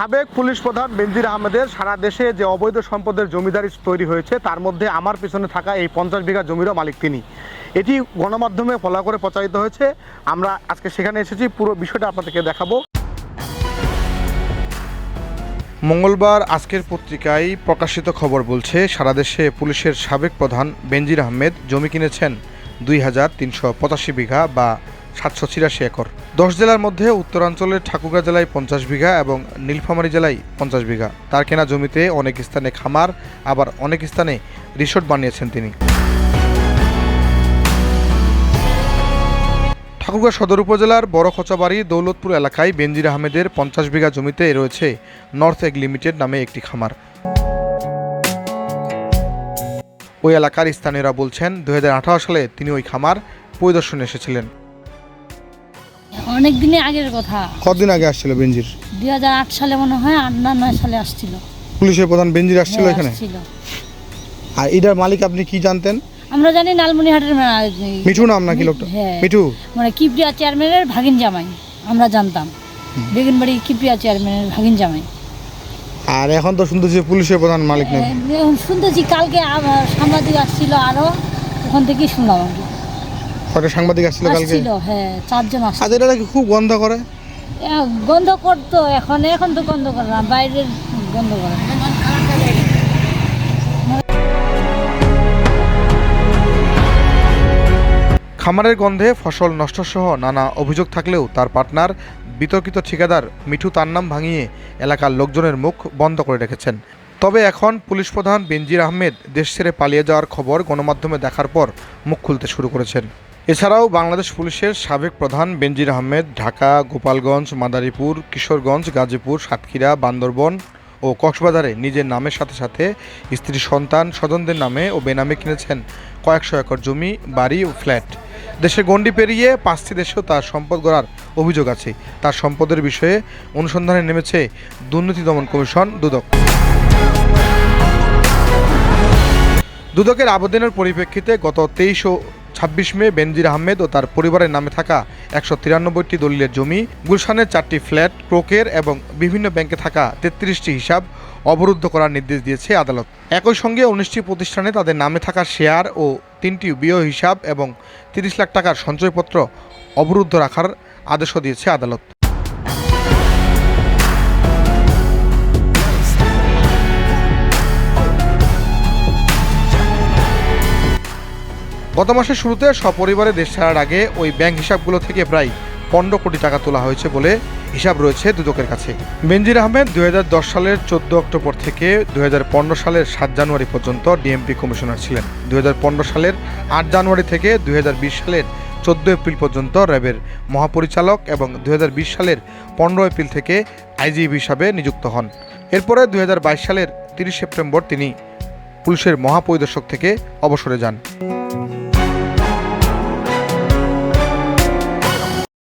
সাবেক পুলিশ প্রধান বেনজির আহমেদের সারা দেশে যে অবৈধ সম্পদের জমিদারি তৈরি হয়েছে, তার মধ্যে আমার পিছনে থাকা এই পঞ্চাশ বিঘা জমিরও মালিক তিনি। এটি গণমাধ্যমে ফলা করে প্রচারিত হয়েছে। আমরা আজকে সেখানে এসেছি, পুরো বিষয়টা আপনাদেরকে দেখাবো। মঙ্গলবার আজকের পত্রিকায় প্রকাশিত খবর বলছে, সারা দেশে পুলিশের সাবেক প্রধান বেনজির আহমেদ জমি কিনেছেন দুই হাজার তিনশো পঁচাশি বিঘা বা সাতশো ছিয়াশি একর। দশ জেলার মধ্যে উত্তরাঞ্চলের ঠাকুরগাঁ জেলায় পঞ্চাশ বিঘা এবং নীলফামারী জেলায় পঞ্চাশ বিঘা। তার কেনা জমিতে অনেক স্থানে খামার, আবার অনেক স্থানে রিসোর্ট বানিয়েছেন তিনি। ঠাকুরগাঁ সদর উপজেলার বড় খোঁচাবাড়ি দৌলতপুর এলাকায় বেনজির আহমেদের পঞ্চাশ বিঘা জমিতে রয়েছে নর্থ এগ লিমিটেড নামে একটি খামার। ওই এলাকার স্থানীয়রা বলছেন দু হাজার আঠারো সালে তিনি ওই খামার পরিদর্শনে এসেছিলেন। অনেক দিনে আগের কথা। কতদিন আগে আসছিল বেনজির? দুই সালে মনে হয় আট না নয় সালে আসছিল। পুলিশের প্রধান বেনজির আসছিল হ্যাঁ, এখানে? আসছিল। আর এটার মালিক আপনি কি জানতেন? আমরা জানি লালমনিহাটের মা- মিঠু নাম নাকি লোকটা? হ্যাঁ। মিঠু? মানে কিপ্রিয়া চেয়ারম্যানের ভাগিন জামাই আমরা জানতাম। বেগুনবাড়ি কিপ্রিয়া চেয়ারম্যানের ভাগিন জামাই। আর এখন তো শুনতেছি পুলিশের প্রধান মালিক নেই এখন শুনতেছি কালকে আবার সাংবাদিক আসছিল আরও ওখান থেকেই শুনলাম আর কি। কটা সাংবাদিক আসছিল কালকে? আসছিল হ্যাঁ চারজন আসছিল। আজ এটা নাকি খুব গন্ধ করে? গন্ধ করতো এখন এখন তো গন্ধ করে না বাইরের গন্ধ করে। খামারের গন্ধে ফসল নষ্টসহ নানা অভিযোগ থাকলেও তার পার্টনার বিতর্কিত ঠিকাদার মিঠু তার নাম ভাঙিয়ে এলাকার লোকজনের মুখ বন্ধ করে রেখেছেন। তবে এখন পুলিশ প্রধান বেনজির আহমেদ দেশ ছেড়ে পালিয়ে যাওয়ার খবর গণমাধ্যমে দেখার পর মুখ খুলতে শুরু করেছেন। এছাড়াও বাংলাদেশ পুলিশের সাবেক প্রধান বেনজির আহমেদ, ঢাকা, গোপালগঞ্জ, মাদারীপুর, কিশোরগঞ্জ, গাজীপুর, সাতক্ষীরা, বান্দরবন ও কক্সবাজারে নিজের নামের সাথে সাথে স্ত্রী, সন্তান, স্বজনদের নামে ও বেনামে কিনেছেন কয়েকশো একর জমি, বাড়ি ও ফ্ল্যাট। দেশের গণ্ডি পেরিয়ে পাঁচটি দেশেও তার সম্পদ গড়ার অভিযোগ আছে। তার সম্পদের বিষয়ে অনুসন্ধানে নেমেছে দুর্নীতি দমন কমিশন, দুদক। দুদকের আবেদনের পরিপ্রেক্ষিতে গত তেইশ ও ছাব্বিশ মে বেনজির আহমেদ ও তার পরিবারের নামে থাকা একশো তিরানব্বইটি দলিলের জমি, গুলশানের চারটি ফ্ল্যাট ক্রোকের এবং বিভিন্ন ব্যাংকে থাকা তেত্রিশটি হিসাব অবরুদ্ধ করার নির্দেশ দিয়েছে আদালত। একই সঙ্গে উনিশটি প্রতিষ্ঠানে তাদের নামে থাকা শেয়ার ও তিনটি বিয় হিসাব এবং তিরিশ লাখ টাকার সঞ্চয়পত্র অবরুদ্ধ রাখার আদেশও দিয়েছে আদালত। গত মাসের শুরুতে সপরিবারে দেশ ছাড়ার আগে ওই ব্যাংক হিসাবগুলো থেকে প্রায় পনেরো কোটি টাকা তোলা হয়েছে বলে হিসাব রয়েছে দুদকের কাছে। বেনজির আহমেদ দুই হাজার দশ সালের চোদ্দ অক্টোবর থেকে দু হাজার পনেরো সালের সাত জানুয়ারি পর্যন্ত ডিএমপি কমিশনার ছিলেন। দু হাজার পনেরো সালের আট জানুয়ারি থেকে দুই হাজার বিশ সালের চোদ্দ এপ্রিল পর্যন্ত র্যাবের মহাপরিচালক এবং দু হাজার বিশ সালের পনেরো এপ্রিল থেকে আইজিবি হিসাবে নিযুক্ত হন। এরপরে দুই হাজার বাইশ সালের তিরিশ সেপ্টেম্বর তিনি পুলিশের মহাপরিদর্শক থেকে অবসরে যান।